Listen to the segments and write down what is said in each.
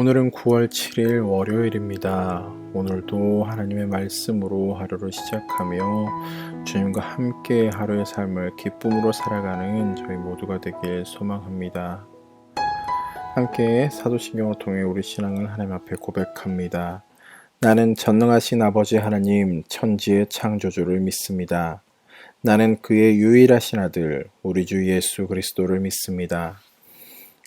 오늘은 9월 7일 월요일입니다. 오늘도 하나님의 말씀으로 하루를 시작하며 주님과 함께 하루의 삶을 기쁨으로 살아가는 저희 모두가 되길 소망합니다. 함께 사도신경을 통해 우리 신앙을 하나님 앞에 고백합니다. 나는 전능하신 아버지 하나님 천지의 창조주를 믿습니다. 나는 그의 유일하신 아들 우리 주 예수 그리스도를 믿습니다.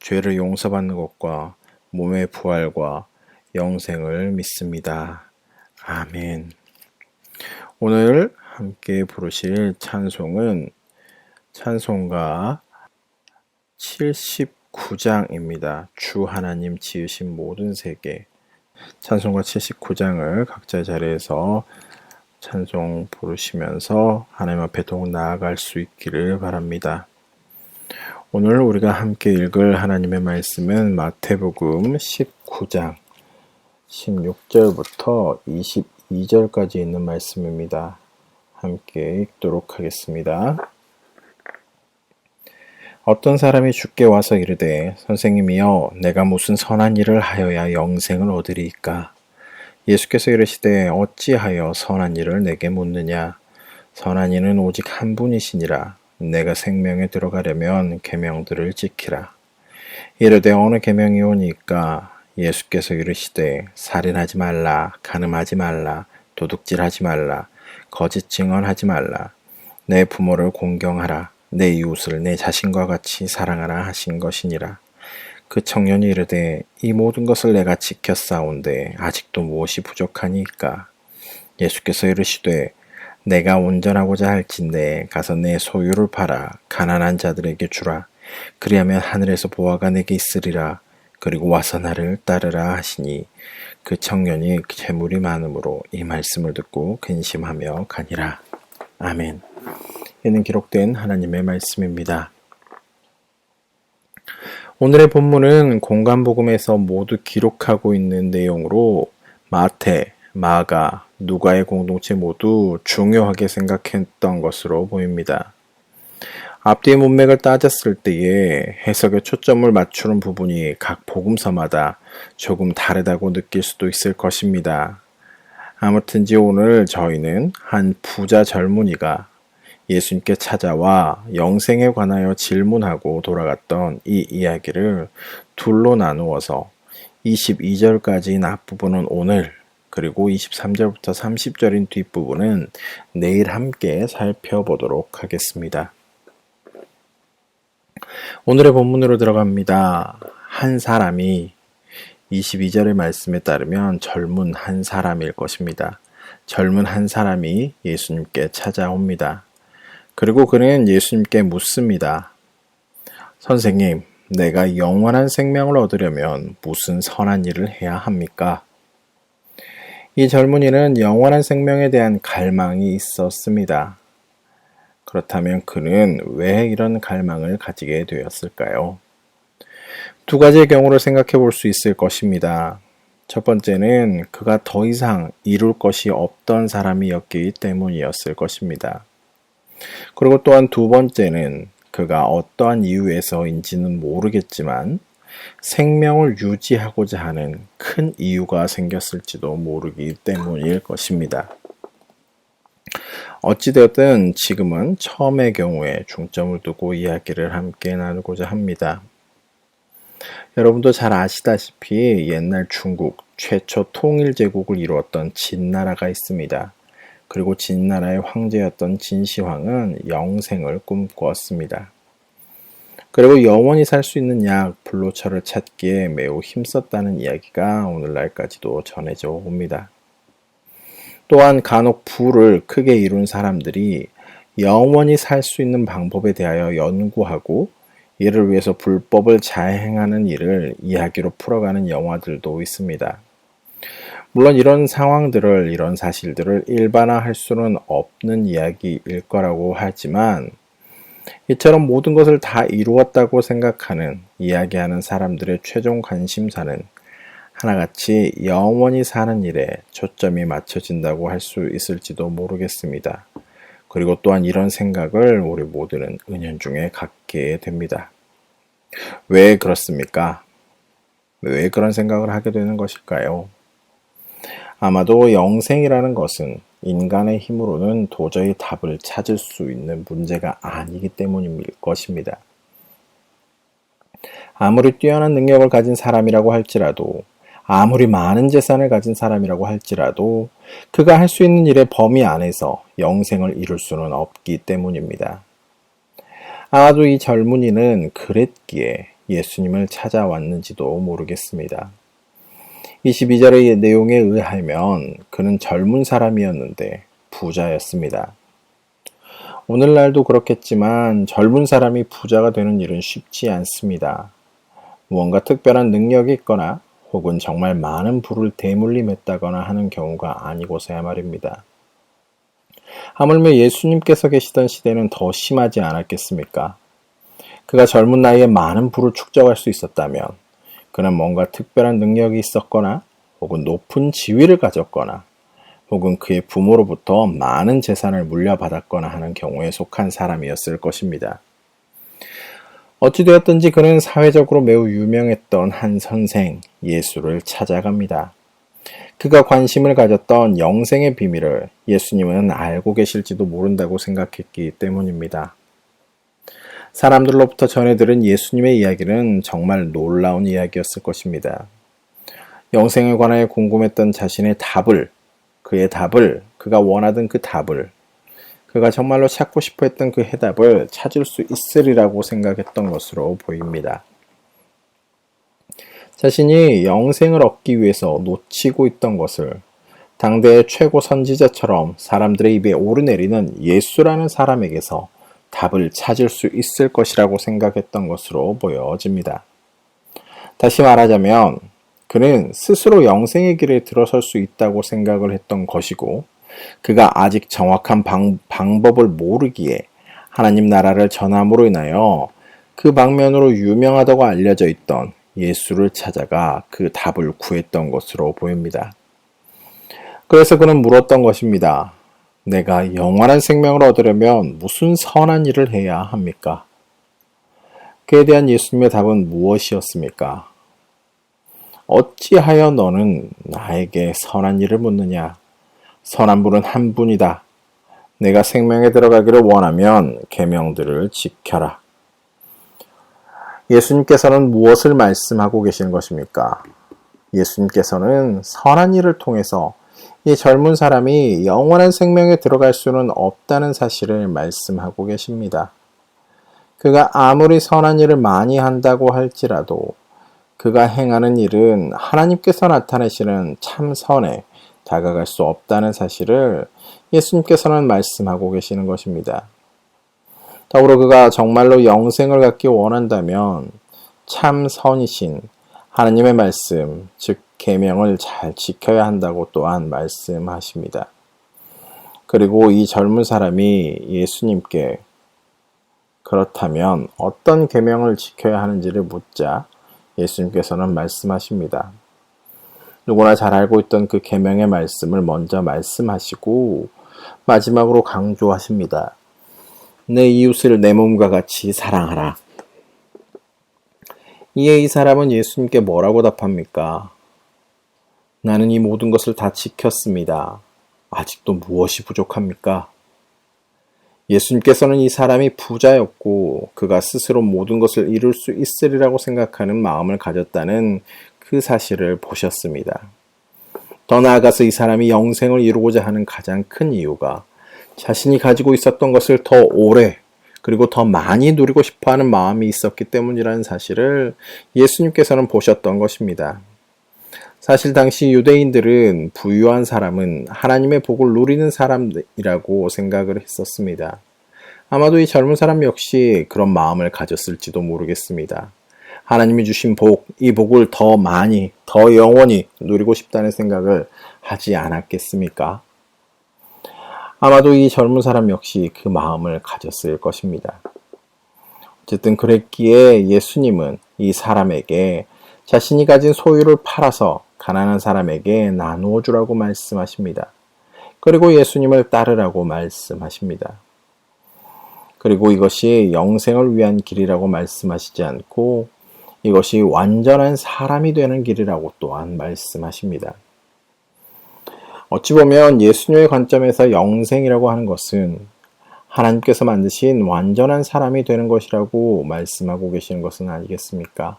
죄를 용서받는 것과 몸의 부활과 영생을 믿습니다. 아멘. 오늘 함께 부르실 찬송은 찬송가 79장입니다. 주 하나님 지으신 모든 세계. 찬송가 79장을 각자 자리에서 찬송 부르시면서 하나님 앞에 더욱 나아갈 수 있기를 바랍니다. 오늘 우리가 함께 읽을 하나님의 말씀은 마태복음 19장 16절부터 22절까지 있는 말씀입니다. 함께 읽도록 하겠습니다. 어떤 사람이 주께 와서 이르되 선생님이여 내가 무슨 선한 일을 하여야 영생을 얻으리이까 예수께서 이르시되 어찌하여 선한 일을 내게 묻느냐 선한 이는 오직 한 분이시니라 내가 생명에 들어가려면 계명들을 지키라. 이르되 어느 계명이 오니까 예수께서 이르시되 살인하지 말라 간음하지 말라 도둑질하지 말라 거짓 증언하지 말라. 내 부모를 공경하라. 내 이웃을 내 자신과 같이 사랑하라 하신 것이니라. 그 청년이 이르되 이 모든 것을 내가 지켰사온데 아직도 무엇이 부족하니까? 예수께서 이르시되 내가 온전하고자 할진대 가서 내 소유를 팔아 가난한 자들에게 주라 그리하면 하늘에서 보아가 내게 있으리라 그리고 와서 나를 따르라 하시니 그 청년이 재물이 많으므로 이 말씀을 듣고 근심하며 가니라 아멘. 에는 기록된 하나님의 말씀입니다. 오늘의 본문은 공간복음에서 모두 기록하고 있는 내용으로 마태, 마가, 누가의 공동체 모두 중요하게 생각했던 것으로 보입니다. 앞뒤의 문맥을 따졌을 때에 해석에 초점을 맞추는 부분이 각 복음서마다 조금 다르다고 느낄 수도 있을 것입니다. 아무튼지 오늘 저희는 한 부자 젊은이가 예수님께 찾아와 영생에 관하여 질문하고 돌아갔던 이 이야기를 둘로 나누어서 22절까지인 앞부분은 오늘 그리고 23절부터 30절인 뒷부분은 내일 함께 살펴보도록 하겠습니다. 오늘의 본문으로 들어갑니다. 한 사람이 22절의 말씀에 따르면 젊은 한 사람일 것입니다. 젊은 한 사람이 예수님께 찾아옵니다. 그리고 그는 예수님께 묻습니다. 선생님, 내가 영원한 생명을 얻으려면 무슨 선한 일을 해야 합니까? 이 젊은이는 영원한 생명에 대한 갈망이 있었습니다. 그렇다면 그는 왜 이런 갈망을 가지게 되었을까요? 두 가지의 경우를 생각해 볼 수 있을 것입니다. 첫 번째는 그가 더 이상 이룰 것이 없던 사람이었기 때문이었을 것입니다. 그리고 또한 두 번째는 그가 어떠한 이유에서인지는 모르겠지만 생명을 유지하고자 하는 큰 이유가 생겼을지도 모르기 때문일 것입니다. 어찌되었든 지금은 처음의 경우에 중점을 두고 이야기를 함께 나누고자 합니다. 여러분도 잘 아시다시피 옛날 중국 최초 통일제국을 이루었던 진나라가 있습니다. 그리고 진나라의 황제였던 진시황은 영생을 꿈꾸었습니다. 그리고 영원히 살 수 있는 약 불로처를 찾기에 매우 힘썼다는 이야기가 오늘날까지도 전해져 옵니다. 또한 간혹 부를 크게 이룬 사람들이 영원히 살 수 있는 방법에 대하여 연구하고 이를 위해서 불법을 잘 행하는 일을 이야기로 풀어가는 영화들도 있습니다. 물론 이런 상황들을, 이런 사실들을 일반화할 수는 없는 이야기일 거라고 하지만, 이처럼 모든 것을 다 이루었다고 생각하는, 이야기하는 사람들의 최종 관심사는 하나같이 영원히 사는 일에 초점이 맞춰진다고 할 수 있을지도 모르겠습니다. 그리고 또한 이런 생각을 우리 모두는 은연중에 갖게 됩니다. 왜 그렇습니까? 왜 그런 생각을 하게 되는 것일까요? 아마도 영생이라는 것은 인간의 힘으로는 도저히 답을 찾을 수 있는 문제가 아니기 때문일 것입니다. 아무리 뛰어난 능력을 가진 사람이라고 할지라도 아무리 많은 재산을 가진 사람이라고 할지라도 그가 할 수 있는 일의 범위 안에서 영생을 이룰 수는 없기 때문입니다. 아마도 이 젊은이는 그랬기에 예수님을 찾아왔는지도 모르겠습니다. 22절의 내용에 의하면 그는 젊은 사람이었는데 부자였습니다. 오늘날도 그렇겠지만 젊은 사람이 부자가 되는 일은 쉽지 않습니다. 무언가 특별한 능력이 있거나 혹은 정말 많은 부를 대물림했다거나 하는 경우가 아니고서야 말입니다. 하물며 예수님께서 계시던 시대는 더 심하지 않았겠습니까? 그가 젊은 나이에 많은 부를 축적할 수 있었다면 그는 뭔가 특별한 능력이 있었거나 혹은 높은 지위를 가졌거나 혹은 그의 부모로부터 많은 재산을 물려받았거나 하는 경우에 속한 사람이었을 것입니다. 어찌되었든지 그는 사회적으로 매우 유명했던 한 선생, 예수를 찾아갑니다. 그가 관심을 가졌던 영생의 비밀을 예수님은 알고 계실지도 모른다고 생각했기 때문입니다. 사람들로부터 전해 들은 예수님의 이야기는 정말 놀라운 이야기였을 것입니다. 영생에 관하여 궁금했던 자신의 답을, 그의 답을, 그가 원하던 그 답을 그가 정말로 찾고 싶어 했던 그 해답을 찾을 수 있으리라고 생각했던 것으로 보입니다. 자신이 영생을 얻기 위해서 놓치고 있던 것을 당대의 최고 선지자처럼 사람들의 입에 오르내리는 예수라는 사람에게서 답을 찾을 수 있을 것이라고 생각했던 것으로 보여집니다. 다시 말하자면 그는 스스로 영생의 길에 들어설 수 있다고 생각을 했던 것이고 그가 아직 정확한 방, 방법을 모르기에 하나님 나라를 전함으로 인하여 그 방면으로 유명하다고 알려져 있던 예수를 찾아가 그 답을 구했던 것으로 보입니다. 그래서 그는 물었던 것입니다. 내가 영원한 생명을 얻으려면 무슨 선한 일을 해야 합니까? 그에 대한 예수님의 답은 무엇이었습니까? 어찌하여 너는 나에게 선한 일을 묻느냐? 선한 분은 한 분이다. 내가 생명에 들어가기를 원하면 계명들을 지켜라. 예수님께서는 무엇을 말씀하고 계시는 것입니까? 예수님께서는 선한 일을 통해서 이 젊은 사람이 영원한 생명에 들어갈 수는 없다는 사실을 말씀하고 계십니다. 그가 아무리 선한 일을 많이 한다고 할지라도 그가 행하는 일은 하나님께서 나타내시는 참 선에 다가갈 수 없다는 사실을 예수님께서는 말씀하고 계시는 것입니다. 더불어 그가 정말로 영생을 갖기 원한다면 참 선이신 하나님의 말씀, 즉 계명을 잘 지켜야 한다고 또한 말씀하십니다. 그리고 이 젊은 사람이 예수님께 그렇다면 어떤 계명을 지켜야 하는지를 묻자 예수님께서는 말씀하십니다. 누구나 잘 알고 있던 그 계명의 말씀을 먼저 말씀하시고 마지막으로 강조하십니다. 내 이웃을 내 몸과 같이 사랑하라. 이에 이 사람은 예수님께 뭐라고 답합니까? 나는 이 모든 것을 다 지켰습니다. 아직도 무엇이 부족합니까? 예수님께서는 이 사람이 부자였고 그가 스스로 모든 것을 이룰 수 있으리라고 생각하는 마음을 가졌다는 그 사실을 보셨습니다. 더 나아가서 이 사람이 영생을 이루고자 하는 가장 큰 이유가 자신이 가지고 있었던 것을 더 오래 그리고 더 많이 누리고 싶어 하는 마음이 있었기 때문이라는 사실을 예수님께서는 보셨던 것입니다. 사실 당시 유대인들은 부유한 사람은 하나님의 복을 누리는 사람이라고 생각을 했었습니다. 아마도 이 젊은 사람 역시 그런 마음을 가졌을지도 모르겠습니다. 하나님이 주신 복, 이 복을 더 많이, 더 영원히 누리고 싶다는 생각을 하지 않았겠습니까? 아마도 이 젊은 사람 역시 그 마음을 가졌을 것입니다. 어쨌든 그랬기에 예수님은 이 사람에게 자신이 가진 소유를 팔아서 가난한 사람에게 나누어 주라고 말씀하십니다. 그리고 예수님을 따르라고 말씀하십니다. 그리고 이것이 영생을 위한 길이라고 말씀하시지 않고 이것이 완전한 사람이 되는 길이라고 또한 말씀하십니다. 어찌 보면 예수님의 관점에서 영생이라고 하는 것은 하나님께서 만드신 완전한 사람이 되는 것이라고 말씀하고 계시는 것은 아니겠습니까?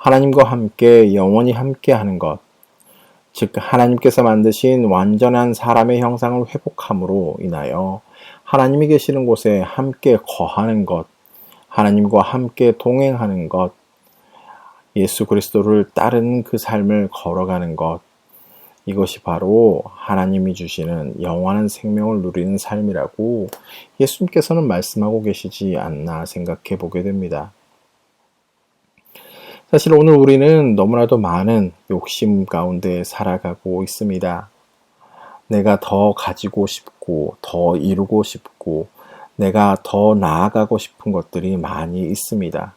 하나님과 함께 영원히 함께 하는 것, 즉 하나님께서 만드신 완전한 사람의 형상을 회복함으로 인하여 하나님이 계시는 곳에 함께 거하는 것, 하나님과 함께 동행하는 것, 예수 그리스도를 따르는 그 삶을 걸어가는 것, 이것이 바로 하나님이 주시는 영원한 생명을 누리는 삶이라고 예수님께서는 말씀하고 계시지 않나 생각해 보게 됩니다. 사실 오늘 우리는 너무나도 많은 욕심 가운데 살아가고 있습니다. 내가 더 가지고 싶고, 더 이루고 싶고, 내가 더 나아가고 싶은 것들이 많이 있습니다.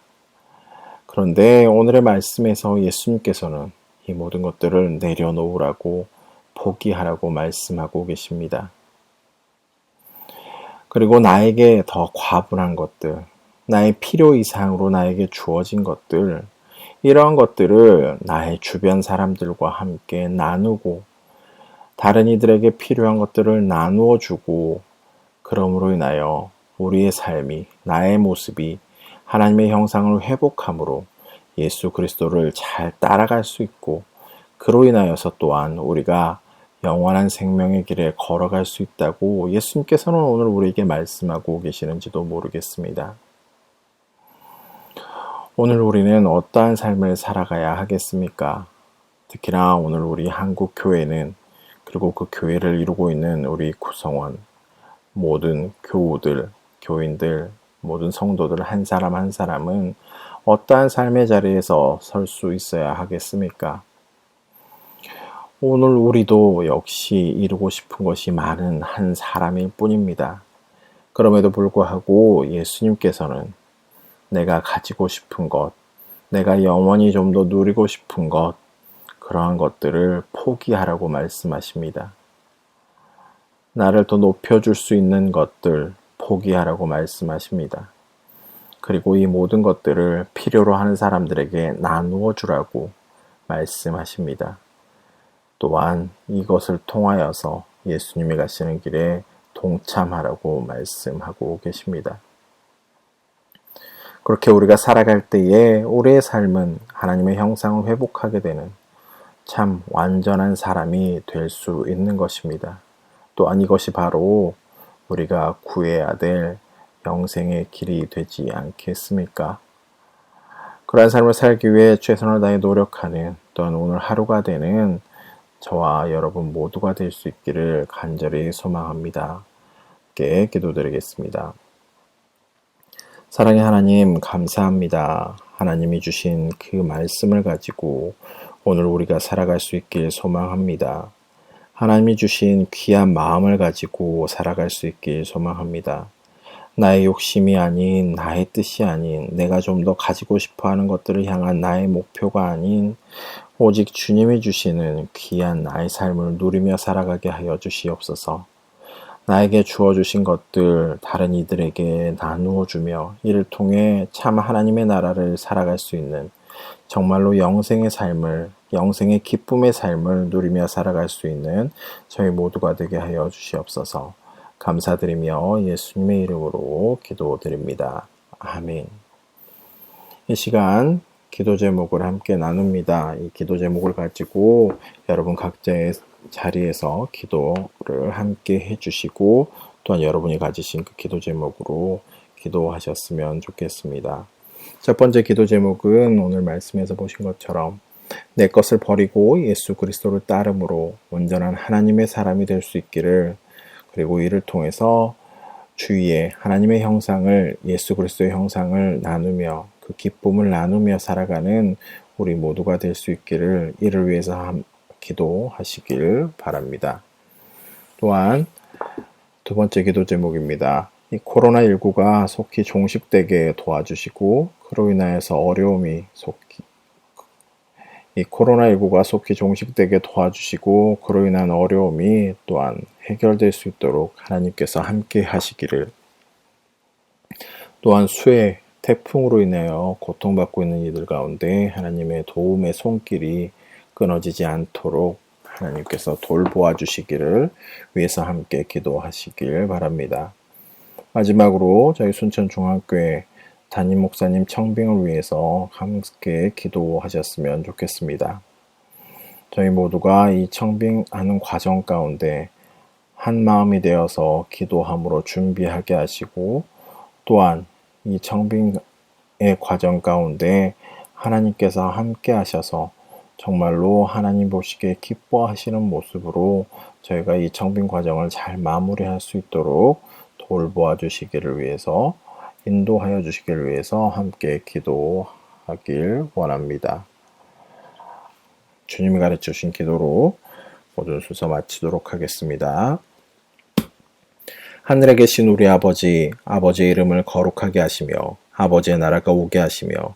그런데 오늘의 말씀에서 예수님께서는 이 모든 것들을 내려놓으라고 포기하라고 말씀하고 계십니다. 그리고 나에게 더 과분한 것들, 나의 필요 이상으로 나에게 주어진 것들, 이러한 것들을 나의 주변 사람들과 함께 나누고, 다른 이들에게 필요한 것들을 나누어 주고, 그러므로 인하여 우리의 삶이, 나의 모습이 하나님의 형상을 회복함으로 예수 그리스도를 잘 따라갈 수 있고 그로 인하여서 또한 우리가 영원한 생명의 길에 걸어갈 수 있다고 예수님께서는 오늘 우리에게 말씀하고 계시는지도 모르겠습니다. 오늘 우리는 어떠한 삶을 살아가야 하겠습니까? 특히나 오늘 우리 한국 교회는 그리고 그 교회를 이루고 있는 우리 구성원, 모든 교우들, 교인들, 모든 성도들 한 사람 한 사람은 어떠한 삶의 자리에서 설 수 있어야 하겠습니까? 오늘 우리도 역시 이루고 싶은 것이 많은 한 사람일 뿐입니다. 그럼에도 불구하고 예수님께서는 내가 가지고 싶은 것, 내가 영원히 좀 더 누리고 싶은 것, 그러한 것들을 포기하라고 말씀하십니다. 나를 더 높여줄 수 있는 것들 포기하라고 말씀하십니다. 그리고 이 모든 것들을 필요로 하는 사람들에게 나누어 주라고 말씀하십니다. 또한 이것을 통하여서 예수님이 가시는 길에 동참하라고 말씀하고 계십니다. 그렇게 우리가 살아갈 때에 우리의 삶은 하나님의 형상을 회복하게 되는 참 완전한 사람이 될 수 있는 것입니다. 또한 이것이 바로 우리가 구해야 될 영생의 길이 되지 않겠습니까? 그러한 삶을 살기 위해 최선을 다해 노력하는 또한 오늘 하루가 되는 저와 여러분 모두가 될 수 있기를 간절히 소망합니다. 함께 기도드리겠습니다. 사랑의 하나님, 감사합니다. 하나님이 주신 그 말씀을 가지고 오늘 우리가 살아갈 수 있길 소망합니다. 하나님이 주신 귀한 마음을 가지고 살아갈 수 있길 소망합니다. 나의 욕심이 아닌 나의 뜻이 아닌 내가 좀 더 가지고 싶어 하는 것들을 향한 나의 목표가 아닌 오직 주님이 주시는 귀한 나의 삶을 누리며 살아가게 하여 주시옵소서. 나에게 주어 주신 것들 다른 이들에게 나누어 주며 이를 통해 참 하나님의 나라를 살아갈 수 있는 정말로 영생의 삶을 영생의 기쁨의 삶을 누리며 살아갈 수 있는 저희 모두가 되게 하여 주시옵소서. 감사드리며 예수님의 이름으로 기도드립니다. 아멘. 이 시간 기도 제목을 함께 나눕니다. 이 기도 제목을 가지고 여러분 각자의 자리에서 기도를 함께 해주시고 또한 여러분이 가지신 그 기도 제목으로 기도하셨으면 좋겠습니다. 첫 번째 기도 제목은 오늘 말씀에서 보신 것처럼 내 것을 버리고 예수 그리스도를 따름으로 온전한 하나님의 사람이 될 수 있기를 그리고 이를 통해서 주위에 하나님의 형상을 예수 그리스도의 형상을 나누며 그 기쁨을 나누며 살아가는 우리 모두가 될 수 있기를 이를 위해서 기도하시길 바랍니다. 또한 두 번째 기도 제목입니다. 이 코로나19가 속히 종식되게 도와주시고 그로 인하여서 어려움이 속히 이 코로나19가 속히 종식되게 도와주시고 그로 인한 어려움이 또한 해결될 수 있도록 하나님께서 함께 하시기를 또한 수해 태풍으로 인하여 고통받고 있는 이들 가운데 하나님의 도움의 손길이 끊어지지 않도록 하나님께서 돌보아 주시기를 위해서 함께 기도하시길 바랍니다. 마지막으로 저희 순천중앙교회 담임 목사님 청빙을 위해서 함께 기도하셨으면 좋겠습니다. 저희 모두가 이 청빙하는 과정 가운데 한 마음이 되어서 기도함으로 준비하게 하시고 또한 이 청빙의 과정 가운데 하나님께서 함께 하셔서 정말로 하나님 보시기에 기뻐하시는 모습으로 저희가 이 청빙 과정을 잘 마무리할 수 있도록 돌보아 주시기를 위해서 인도하여 주시기를 위해서 함께 기도하길 원합니다. 주님이 가르쳐 주신 기도로 모든 순서 마치도록 하겠습니다. 하늘에 계신 우리 아버지, 아버지의 이름을 거룩하게 하시며 아버지의 나라가 오게 하시며